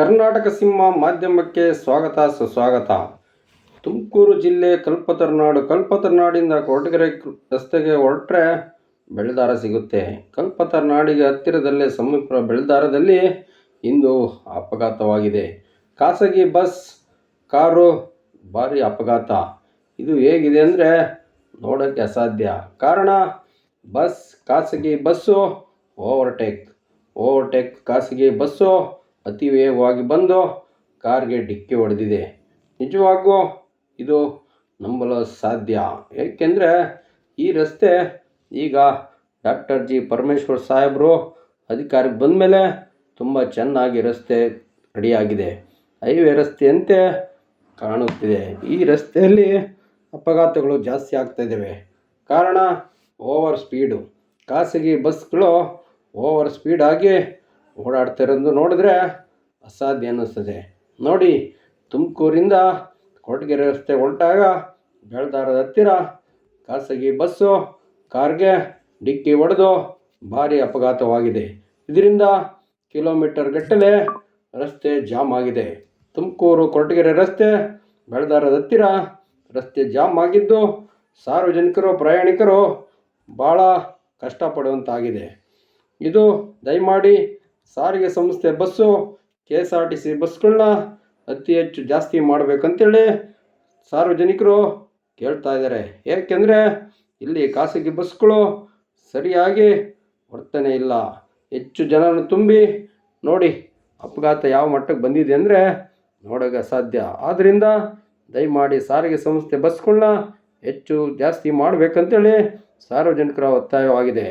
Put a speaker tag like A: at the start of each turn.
A: ಕರ್ನಾಟಕ ಸಿಂಹ ಮಾಧ್ಯಮಕ್ಕೆ ಸ್ವಾಗತ, ಸುಸ್ವಾಗತ. ತುಮಕೂರು ಜಿಲ್ಲೆ ಕಲ್ಪತರುನಾಡು. ಕಲ್ಪತರುನಾಡಿಂದ ಕೊರಟಗೆರೆ ರಸ್ತೆಗೆ ಹೊರಟ್ರೆ ಬೆಳ್ದಾರ ಸಿಗುತ್ತೆ. ಕಲ್ಪತರುನಾಡಿಗೆ ಹತ್ತಿರದಲ್ಲೇ ಸಮೀಪ ಬೆಳ್ದಾರದಲ್ಲಿ ಇಂದು ಅಪಘಾತವಾಗಿದೆ. ಖಾಸಗಿ ಬಸ್, ಕಾರು ಭಾರಿ ಅಪಘಾತ. ಇದು ಹೇಗಿದೆ ಅಂದರೆ ನೋಡೋಕ್ಕೆ ಅಸಾಧ್ಯ. ಕಾರಣ, ಬಸ್, ಖಾಸಗಿ ಬಸ್ಸು ಓವರ್ಟೇಕ್. ಓವರ್ಟೇಕ್, ಖಾಸಗಿ ಬಸ್ಸು ಅತಿ ವೇಗವಾಗಿ ಬಂದು ಕಾರ್ಗೆ ಡಿಕ್ಕಿ ಹೊಡೆದಿದೆ. ನಿಜವಾಗೂ ಇದು ನಂಬಲು ಸಾಧ್ಯ. ಏಕೆಂದರೆ ಈ ರಸ್ತೆ ಈಗ ಡಾಕ್ಟರ್ ಜಿ. ಪರಮೇಶ್ವರ್ ಸಾಹೇಬರು ಅಧಿಕಾರಕ್ಕೆ ಬಂದಮೇಲೆ ತುಂಬ ಚೆನ್ನಾಗಿ ರಸ್ತೆ ರೆಡಿಯಾಗಿದೆ. ಹೈವೇ ರಸ್ತೆಯಂತೆ ಕಾಣುತ್ತಿದೆ. ಈ ರಸ್ತೆಯಲ್ಲಿ ಅಪಘಾತಗಳು ಜಾಸ್ತಿ ಆಗ್ತಾ ಇದ್ದಾವೆ. ಕಾರಣ ಓವರ್ ಸ್ಪೀಡು. ಖಾಸಗಿ ಬಸ್ಗಳು ಓವರ್ ಸ್ಪೀಡಾಗಿ ಓಡಾಡ್ತಿರೋದು ನೋಡಿದ್ರೆ ಅಸಾಧ್ಯ ಅನ್ನಿಸ್ತದೆ. ನೋಡಿ, ತುಮಕೂರಿಂದ ಕೊರಟಗೆರೆ ರಸ್ತೆ ಹೊರಟಾಗ ಬೆಳ್ದಾರದ ಹತ್ತಿರ ಖಾಸಗಿ ಬಸ್ಸು, ಕಾರ್ಗೆ ಡಿಕ್ಕಿ ಹೊಡೆದು ಭಾರಿ ಅಪಘಾತವಾಗಿದೆ. ಇದರಿಂದ ಕಿಲೋಮೀಟರ್ ಗಟ್ಟಲೆ ರಸ್ತೆ ಜಾಮ್ ಆಗಿದೆ. ತುಮಕೂರು ಕೊರಟಗೆರೆ ರಸ್ತೆ ಬೆಳ್ದಾರದ ಹತ್ತಿರ ರಸ್ತೆ ಜಾಮ್ ಆಗಿದ್ದು ಸಾರ್ವಜನಿಕರು, ಪ್ರಯಾಣಿಕರು ಭಾಳ ಕಷ್ಟಪಡುವಂತಾಗಿದೆ. ಇದು ದಯಮಾಡಿ ಸಾರಿಗೆ ಸಂಸ್ಥೆ bus K S R T C ಬಸ್ಗಳನ್ನ ಅತಿ ಹೆಚ್ಚು ಜಾಸ್ತಿ ಮಾಡಬೇಕಂತೇಳಿ ಸಾರ್ವಜನಿಕರು ಕೇಳ್ತಾ ಇದ್ದಾರೆ. ಏಕೆಂದರೆ ಇಲ್ಲಿ ಖಾಸಗಿ ಬಸ್ಗಳು ಸರಿಯಾಗಿ ವರ್ತನೆ ಇಲ್ಲ. ಹೆಚ್ಚು ಜನರನ್ನು ತುಂಬಿ ನೋಡಿ ಅಪಘಾತ ಯಾವ ಮಟ್ಟಕ್ಕೆ ಬಂದಿದೆ ಅಂದರೆ ನೋಡೋಕೆ ಅಸಾಧ್ಯ. ಆದ್ದರಿಂದ ದಯಮಾಡಿ ಸಾರಿಗೆ ಸಂಸ್ಥೆ ಬಸ್ಗಳನ್ನ ಹೆಚ್ಚು ಜಾಸ್ತಿ ಮಾಡಬೇಕಂತೇಳಿ ಸಾರ್ವಜನಿಕರ ಒತ್ತಾಯವಾಗಿದೆ.